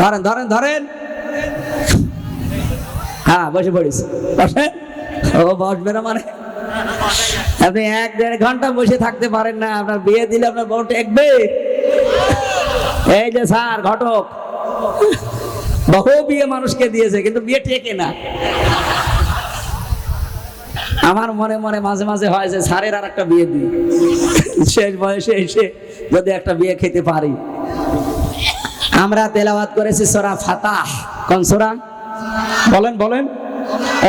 ধরেন ধরেন ধরেন। হ্যাঁ বসে পড়িস। বসে? ও বসবে না মানে? আপনি এক দেড় ঘণ্টা বসে থাকতে পারেন না, আপনার বিয়ে দিলে আপনার বউ টেকবে এই যে স্যার, ঘটক। বহু বিয়ে মানুষকে দিয়েছে, কিন্তু বিয়ে টেকে না। আমার মনে মনে মাঝে মাঝে হয় যে স্যারের আর একটা বিয়ে দিই। শেষ বয়সে এসে যদি একটা বিয়ে খেতে পারি। আমরা তেলাওয়াত করেছি সোরা ফাতাহ। কোন সোরা? বলেন বলেন।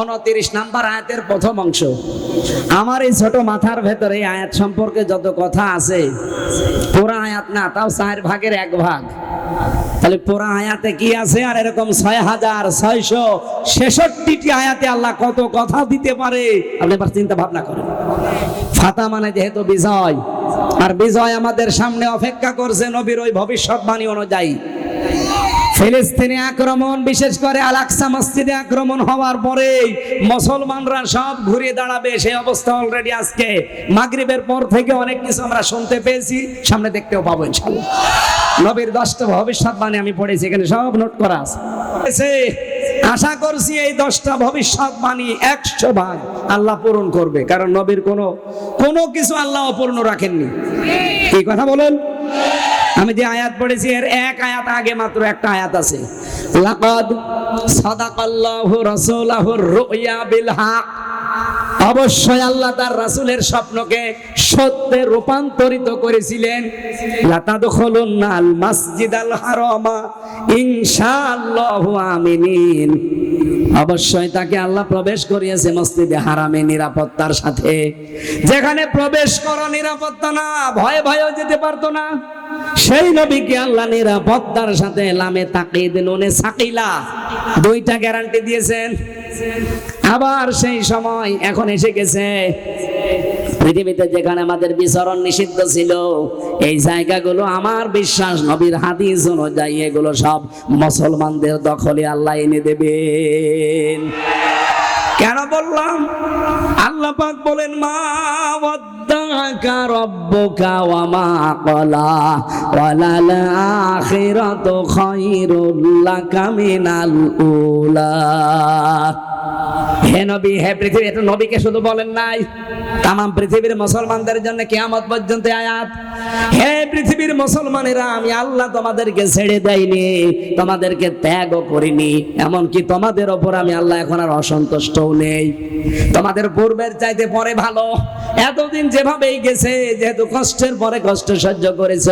উনত্রিশ নাম্বার আয়াতের প্রথম অংশ। আমার এই ছোট মাথার ভেতরে এই আয়াত সম্পর্কে যত কথা আছে, পুরা আয়াত না, তাও চার ভাগের এক ভাগ। তাহলে পুরা আয়াতে কি আছে? আর এরকম ছয় হাজার ছয়শো ছেষট্টিটি আয়াতে আল্লাহ কত কথা দিতে পারে? আপনি এবার চিন্তা ভাবনা করেন। ফাতা মানে যেহেতু বিজয়, আর বিজয় আমাদের সামনে অপেক্ষা করছে নবীর ওই ভবিষ্যৎবাণী অনুযায়ী। ফিলিস্তিনে আক্রমণ, বিশেষ করে আলাক্সা মসজিদে আক্রমণ হওয়ার পরেই মুসলমানরা সব ঘুরে দাঁড়াবে। সেই অবস্থা অলরেডি আজকে। মাগরিবের পর থেকে অনেক কিছু আমরা শুনতে পেয়েছি। সামনে দেখতেও পাবো নবীর দশটা ভবিষ্যৎবাণী আমি পড়েছি, এখানে সব নোট করা আছে। আশা করছি এই দশটা ভবিষ্যৎবাণী একশো ভাগ আল্লাহ পূরণ করবে। কারণ নবীর কোনো কোনো কিছু আল্লাহ অপূর্ণ রাখেননি। এই কথা বলেন? আমি যে আয়াত পড়েছি, এর এক আয়াত আগে মাত্র একটা আয়াত আছে। লাকাদ সাদাকাল্লাহু রাসূলাহুর রুয়া বিল হক। অবশ্যই আল্লাহ তার রাসূলের স্বপ্নকে সত্যে রূপান্তরিত করেছিলেন। ইনশাআল্লাহু আমিনিন। অবশ্যই তাকে আল্লাহ প্রবেশ করিয়েছে মসজিদে হারামে নিরাপত্তার সাথে। যেখানে প্রবেশ করা নিরাপত্তা না, ভয়ে ভয়েও যেতে পারতো না। সেই নবীকে আল্লাহ নিরাপত্তার সাথে লামে তাকিদ নুনে সাকিলা। দুইটা গ্যারান্টি দিয়েছেন। আবার সেই সময় এখন এসে গেছে। পৃথিবীতে যেখানে আমাদের বিচরণ নিষিদ্ধ ছিল, এই জায়গাগুলো আমার বিশ্বাস, নবীর হাদিস অনুযায়ী এগুলো সব মুসলমানদের দখলে আল্লাহ এনে দেবেন। কেন বললাম? আল্লাহ পাক বলেন, মা মুসলমানদের জন্য কিয়ামত পর্যন্ত আয়াত। হে পৃথিবীর মুসলমানেরা, আমি আল্লাহ তোমাদেরকে ছেড়ে দেয়নি তোমাদেরকে ত্যাগও করিনি, এমনকি তোমাদের ওপর আমি আল্লাহ এখন আর অসন্তুষ্টও নেই। তোমাদের পূর্বের চাইতে পরে ভালো, এতদিন যেভাবেই গেছে যেহেতু কষ্টের পরে কষ্ট সহ্য করেছ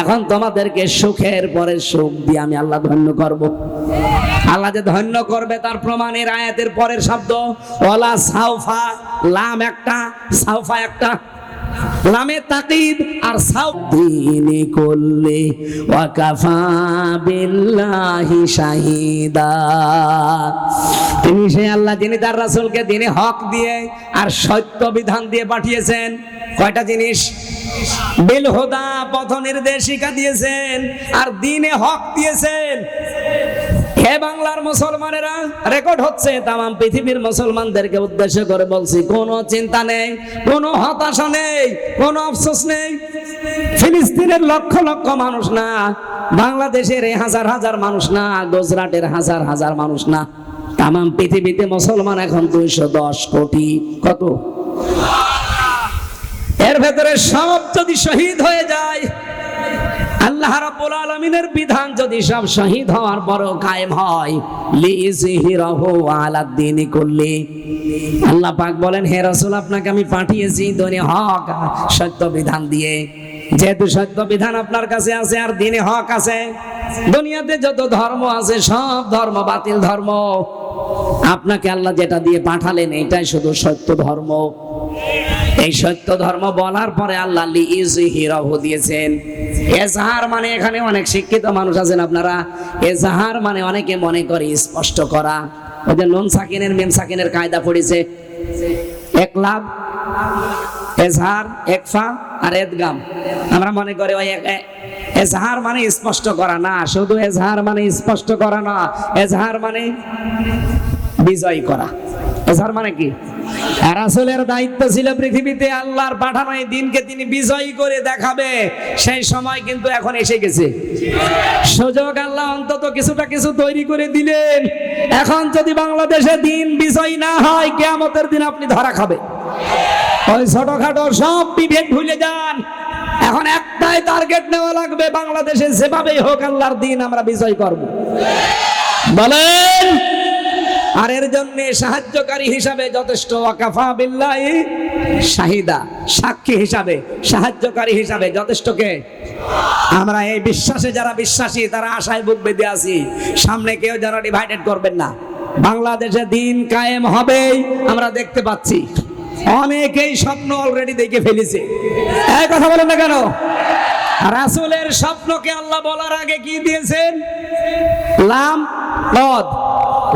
এখন তোমাদেরকে সুখের পরে সুখ দিয়ে আমি আল্লাহ ধন্য করব। আল্লাহ যে ধন্য করবে তার প্রমাণের আয়াতের পরের শব্দ ওলা সাউফা লাম একটা সাউফা একটা। লামে তাকিদ আর সাউ করলে ওয়াকাফা বিল্লাহি শাহিদা। তিনি সেই আল্লাহ যিনি তার রাসূলকে দিনে হক দিয়ে আর সত্য বিধান দিয়ে পাঠিয়েছেন। কয়টা জিনিস? বিল হুদা পথ নির্দেশিকা দিয়েছেন আর দিনে হক দিয়েছেন। হে বাংলার মুসলমানেরা, রেকর্ড হচ্ছে তাম পৃথিবীর মুসলমানদেরকে উদ্দেশ্য করে বলছি, কোনো চিন্তা নেই, কোনো হতাশা নেই, কোনো আফসোস নেই। ফিলিস্তিনের লক্ষ লক্ষ মানুষ না, বাংলাদেশের হাজার হাজার মানুষ না, গুজরাটের হাজার হাজার মানুষ না। তাম পৃথিবীতে মুসলমান এখন দুইশো দশ কোটি। কত? ভেতরে সব যদি শহীদ হয়ে যায়, আল্লাহ রাব্বুল আলামিনের বিধান যদি সব শহীদ হওয়ার পরও কায়েম হয়, লিইজহিরাহু আলা দ্বীনি কুল্লি। আল্লাহ পাক বলেন, হে রাসূল, আপনাকে আমি পাঠিয়েছি দনে হক, সত্য বিধান দিয়ে। যেহেতু সত্য বিধান আপনার কাছে আছে আর দিনে হক আছে, দুনিয়াতে যত ধর্ম আছে, সব ধর্ম বাতিল ধর্ম। আপনাকে আল্লাহ যেটা দিয়ে পাঠালেন, এটাই শুধু সত্য ধর্ম। এই সত্য ধর্ম বলার পরে আল্লাহ হিরাহু দিয়েছেন। এজাহার মানে এখানে অনেক শিক্ষিত মানুষ আছেন আপনারা। এজাহার মানে অনেকে মনে করে স্পষ্ট করা। ওদের নুন সাকিনের, মেম সাকিনের কায়দা পড়েছে। এক লাভ, এজহার একফা আর এদগাম আমরা মনে করি ওই এজহার মানে স্পষ্ট করা না, শুধু এজহার মানে স্পষ্ট করা না, এজহার মানে বিজয় করা। এছাড়া মানে কি? রাসূলের দায়িত্ব ছিল পৃথিবীতে আল্লাহর পাঠানো, এই দিনকে তিনি বিজয়ী করে দেখাবে। সেই সময় কিন্তু এখন এসে গেছে। সুযোগ আল্লাহ অন্তত কিছুটা কিছু তৈরি করে দিলেন। এখন যদি বাংলাদেশে দিন বিজয়ী না হয়, কেয়ামতের দিন আপনি ধরা খাবে ওই ছোটখাটো সব বিভেদ ভুলে যান। এখন একটাই টার্গেট নেওয়া লাগবে, বাংলাদেশে যেভাবেই হোক আল্লাহর দিন আমরা বিজয় করব। বলেন! আর এর জন্য সাহায্যকারী হিসাবে যথেষ্ট ওয়াকাফা বিল্লাহি শাহিদা, সাক্ষী হিসাবে, সাহায্যকারী হিসাবে যথেষ্ট কে? আমরা এই বিশ্বাসে যারা বিশ্বাসী, তারা আশায় বুক বেঁধে আছি। সামনে কেউ যেন ডিভাইডেড করবেন না। বাংলাদেশে দিন কায়েম হবেই আমরা দেখতে পাচ্ছি। অনেকেই স্বপ্ন অলরেডি দেখে ফেলেছে। এই কথা বলেন না কেন? রাসূলের স্বপ্নকে আল্লাহ বলার আগে কি দিয়েছেন? লাম লদ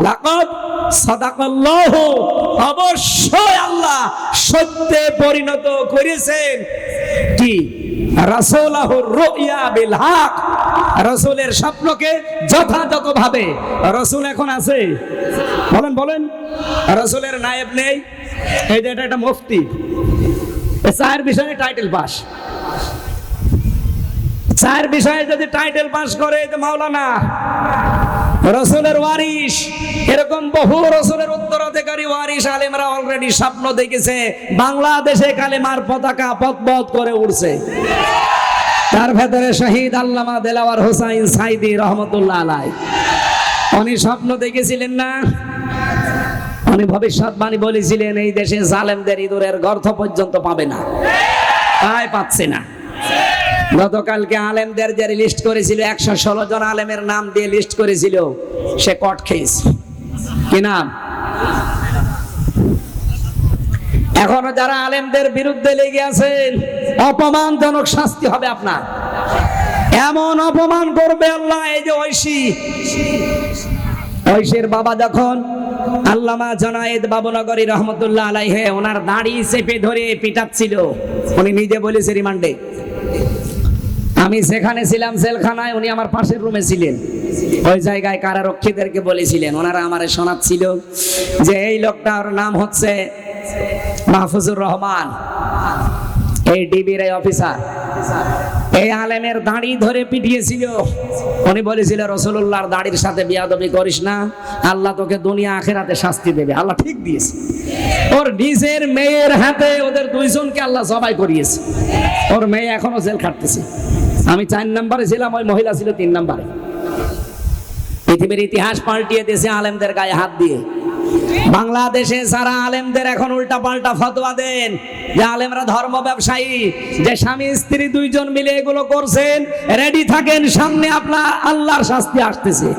লাকদ সাদাকাল্লাহু। অবশ্যই আল্লাহ সত্যে পরিণত করেছেন। কি? রাসূলাহুর রুইয়া বিল হক। রাসূলের স্বপ্নকে যথাযথভাবে রাসূল এখন আছে। বলেন বলেন। রাসূলের নায়েব নেই। এই যে এটা একটা মুফতি। চার বিষয়ে টাইটেল পাস চার বিষয়ে যদি টাইটেল পাস করে, এই তো মাওলানা, রসুলের ওয়ারিস এরকম বহু রসুলের উত্তরাধিকারী ওয়ারিস আলেমরা অলরেডি স্বপ্ন দেখেছে, বাংলাদেশে কালেমার পতাকা পথ করে উঠছে তার ভেতরে শহীদ আল্লামা দেলাওয়ার হোসাইন সাইদি রহমতুল্লাহ আলাই। উনি স্বপ্ন দেখেছিলেন না? উনি ভবিষ্যৎবাণী বলেছিলেন, এই দেশে জালেমদের ইঁদুরের গর্ত পর্যন্ত পাবে না। তাই পাচ্ছে না। গতকালকে আলেমদের যে লিস্ট করেছিল, একশো ষোলো জন আলেমের নাম দিয়ে লিস্ট করেছিল, সে কট খেয়েছে। কি এখনও যারা আলেমদের বিরুদ্ধে লেগে আছেন, অপমানজনক শাস্তি হবে আপনার। এমন অপমান করবে আল্লাহ, এই যে ঐশী। ঐশীর বাবা যখন আল্লামা জনায়েদ বাবুনগরী রহমতুল্লাহ আলাইহে, ওনার দাড়ি চেপে ধরে পিটাচ্ছিল। উনি নিজে বলেছে, রিমান্ডে। আমি সেখানে ছিলাম জেলখানায় উনি আমার পাশের রুমে ছিলেন। ওই জায়গায় কারারক্ষীদেরকে বলেছিলেন, ওনারা আমারে শোনাচ্ছিল যে এই লোকটার নাম হচ্ছে মাহফুজুর রহমান, এই ডিবির এই অফিসার। এই আলেমের দাড়ি ধরে পিটিয়েছিল। উনি বলেছিল রসুল্লাহর দাড়ির সাথে বিয়াদবি করিস না, আল্লাহ তোকে দুনিয়া আখেরাতে শাস্তি দেবে। আল্লাহ ঠিক দিয়েছে। ওর নিজের মেয়ের হাতে ওদের দুইজনকে আল্লাহ সবাই করিয়েছে। ওর মেয়ে এখনও জেল খাটতেছে। আমি চার নাম্বারে ছিলাম, ওই মহিলা ছিল তিন নাম্বারে। পৃথিবীর ইতিহাস পাল্টিয়ে দেশে আলেমদের গায়ে হাত দিয়ে। বাংলাদেশে সারা আলেমদের এখন উল্টা পাল্টা ফতোয়া দেন। যে আলেমরা ধর্ম ব্যবসায়ী, যে স্বামী, স্ত্রী দুইজন মিলে এগুলো করছেন, রেডি থাকেন, সামনে আপনার আল্লাহর শাস্তি আসতেছে।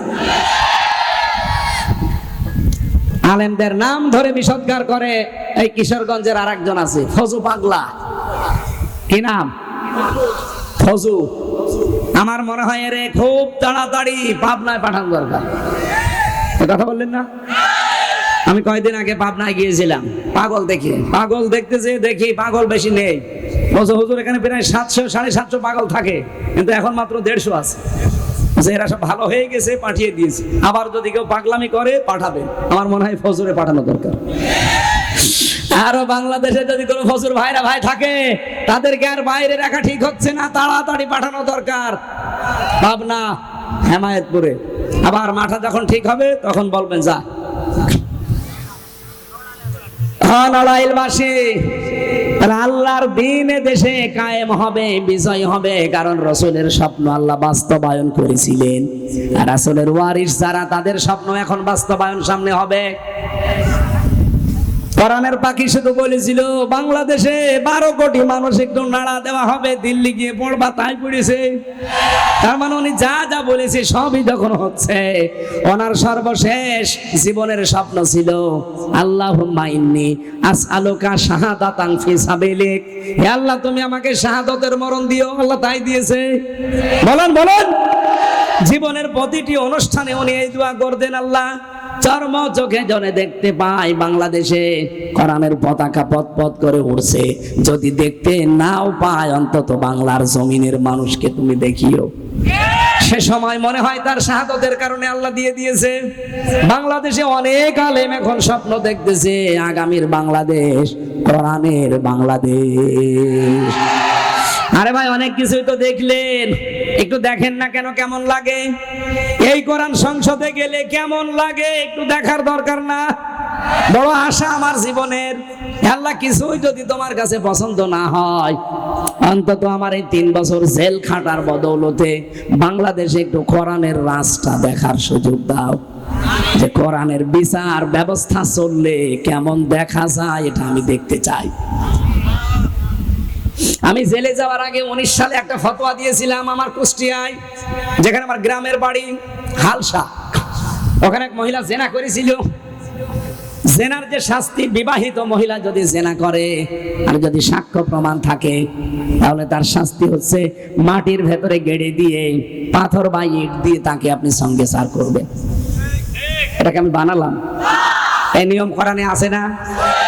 আলেমদের নাম ধরে বিষৎকার করে এই কিশোরগঞ্জের আর একজন আছে, ফজু পাগলা। কি নাম? ফজু। আমার মনে হয় এর খুব তাড়াতাড়ি পাবনায় পাঠানো দরকার। কথা বললেন না? আমি কয়দিন আগে পাবনায় গিয়েছিলাম। পাগল দেখি পাগল দেখতে যে দেখি পাগল বেশি নেই। বলছে হুজুর এখানে প্রায় সাতশো সাড়ে সাতশো পাগল থাকে কিন্তু এখন মাত্র দেড়শো আছে। বলছে, এরা সব ভালো হয়ে গেছে পাঠিয়ে দিয়েছে। আবার যদি কেউ পাগলামি করে পাঠাবে। আমার মনে হয় ফজরে পাঠানো দরকার। আরও বাংলাদেশে যদি কোনো ফজর ভাইরা ভাই থাকে, তাদেরকে আর বাইরে রাখা ঠিক হচ্ছে না, তাড়াতাড়ি পাঠানো দরকার। পাবনা হেমায়তপুরে। আবার মাঠা যখন ঠিক হবে, তখন বলবেন, যা। হ্যাঁ নড়াইলবাসী আল্লাহর দিন দেশে কায়েম হবে, বিজয় হবে, কারণ রসুলের স্বপ্ন আল্লাহ বাস্তবায়ন করেছিলেন। আর রাসূলের ওয়ারিস যারা, তাদের স্বপ্ন এখন বাস্তবায়ন সামনে হবে। কোরআনের পাখি শুধু বলেছিল, বাংলাদেশে বারো কোটি মানুষ একটু নাড়া দেওয়া হবে, দিল্লি গিয়ে পড়বা, তাই পড়েছে। তার মানে উনি যা যা বলেছে সবই যখন হচ্ছে, ওনার সর্বশেষ জীবনের স্বপ্ন ছিল আল্লাহ মাইন্নি আস আলোকা শাহাদাতাং ফি সাবিলিক। হে আল্লাহ, তুমি আমাকে শাহাদতের মরণ দিও, আল্লাহ তাই দিয়েছে। বলেন বলেন। জীবনের প্রতিটি অনুষ্ঠানে উনি এই দোয়া করতেন, আল্লাহ চর্ম চোখে জনে দেখতে পাই বাংলাদেশে। কোরআনের পতাকা পথ পথ করে উড়ছে। যদি দেখতে নাও পায় অন্তত বাংলার জমিনের মানুষকে তুমি দেখিও। সে সময় মনে হয় তার শাহাদতের কারণে আল্লাহ দিয়ে দিয়েছে। বাংলাদেশে অনেক আলেম এখন স্বপ্ন দেখতেছে, আগামীর বাংলাদেশ, কোরআনের বাংলাদেশ। আরে ভাই, অনেক কিছুই তো দেখলেন। একটু দেখেন না কেন কেমন লাগে? এই কোরআন সংসদে গেলে কেমন লাগে? একটু দেখার দরকার না? বড় আশা আমার জীবনের। আল্লাহ, কিছুই যদি তোমার কাছে পছন্দ না হয়, অন্তত আমার এই তিন বছর জেল খাটার বদৌলতে বাংলাদেশে একটু কোরআনের রাস্তা দেখার সুযোগ দাও। যে কোরআনের বিচার ব্যবস্থা চললে কেমন দেখা যায়, এটা আমি দেখতে চাই। আমি জেলে যাওয়ার আগে উনিশ সালে একটা ফতোয়া দিয়েছিলাম আমার কুষ্টিয়ায়, যেখানে আমার গ্রামের বাড়ি হালসা ওখানে এক মহিলা জেনা করেছিল। জেনার যে শাস্তি, বিবাহিত মহিলা যদি জেনা করে আর যদি সাক্ষ্য প্রমাণ থাকে, তাহলে তার শাস্তি হচ্ছে মাটির ভেতরে গেড়ে দিয়ে পাথর বা ইট দিয়ে তাকে আপনি সঙ্গে সার করবেন। এটাকে আমি বানালাম। এই নিয়ম করানে আছে না?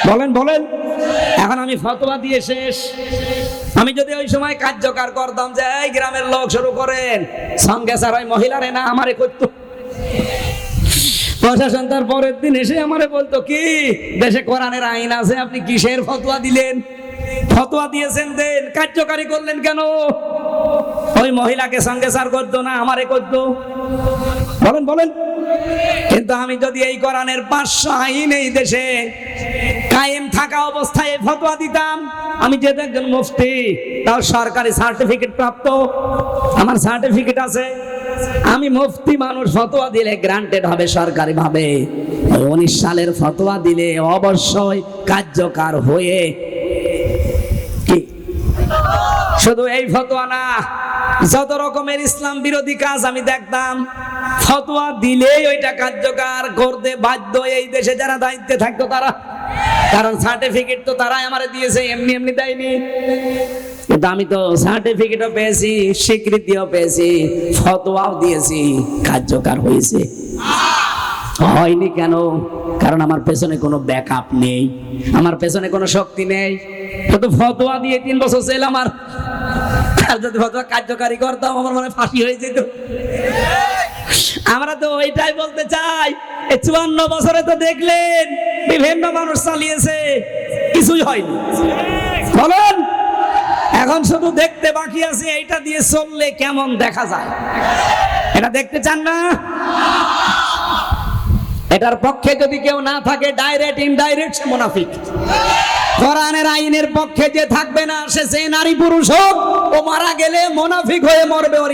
বলেন বলেন। এখন আমি ফতোয়া দিয়ে শেষ। আমি যদি ওই সময় কার্যকর করতাম যে, এই গ্রামের লোক শুরু করেন। সঙ্গে স্যার, ওই মহিলারে না, আমারে করতো। প্রশাসন তার পরের দিন এসে আমারে বলতো, কি? দেশে কোরআনের আইন আছে, আপনি কিসের ফতোয়া দিলেন? ফতোয়া দিয়েছেন দেন, কার্যকারী করলেন কেন? ওই মহিলাকে সঙ্গে সার করতো না, আমারে করতো। বলেন বলেন। কিন্তু আমি যদি এই কোরআনের পাঁচশো আইন এই দেশে কায়েম থাকা অবস্থায় ফতোয়া দিতাম। আমি যেহেতু একজন মুফতি, তাও সরকারি সার্টিফিকেট প্রাপ্ত। আমার সার্টিফিকেট আছে। আমি মুফতি মানুষ, ফতোয়া দিলে গ্রান্টেড হবে সরকারি ভাবে উনিশ সালের ফতোয়া দিলে অবশ্যই কার্যকর হয়ে কি? শুধু এই ফতোয়া না, যত রকমের ইসলাম বিরোধী কাজ আমি দেখতাম, ফতোয়া দিলেই ওইটা কার্যকর করতে বাধ্য এই দেশে যারা দায়িত্বে থাকতো তারা। কারণ সার্টিফিকেট তো তারাই আমার দিয়েছে, এমনি এমনি দেয়নি। কিন্তু আমি তো সার্টিফিকেটও পেয়েছি, স্বীকৃতিও পেয়েছি, ফতোয়াও দিয়েছি, কার্যকর হয়েছে। হয়নি কেন? কারণ আমার পেছনে কোনো ব্যাকআপ নেই, আমার পেছনে কোনো শক্তি নেই। তো ফতোয়া দিয়ে তিন বছর ছিল আমার। আর যদি ফতোয়া কার্যকারী করতাম, আমার মনে ফাঁসি হয়ে যেত। আমরা তো ওইটাই বলতে চাই। চুয়ান্ন বছরে তো দেখলেন, বিভিন্ন মানুষ চালিয়েছে, কিছুই হয়নি। বলেন, এখন শুধু দেখতে বাকি আছে, এইটা দিয়ে চললে কেমন দেখা যায়? এটা দেখতে চান না? এটার পক্ষে যদি কেউ না থাকে ডাইরেক্ট ইনডাইরেক্ট মুনাফিক। কোরআনের আইনের পক্ষে যে থাকবে না, সে নারী পুরুষ হোক, ও মারা গেলে মোনাফিক হয়ে মরবে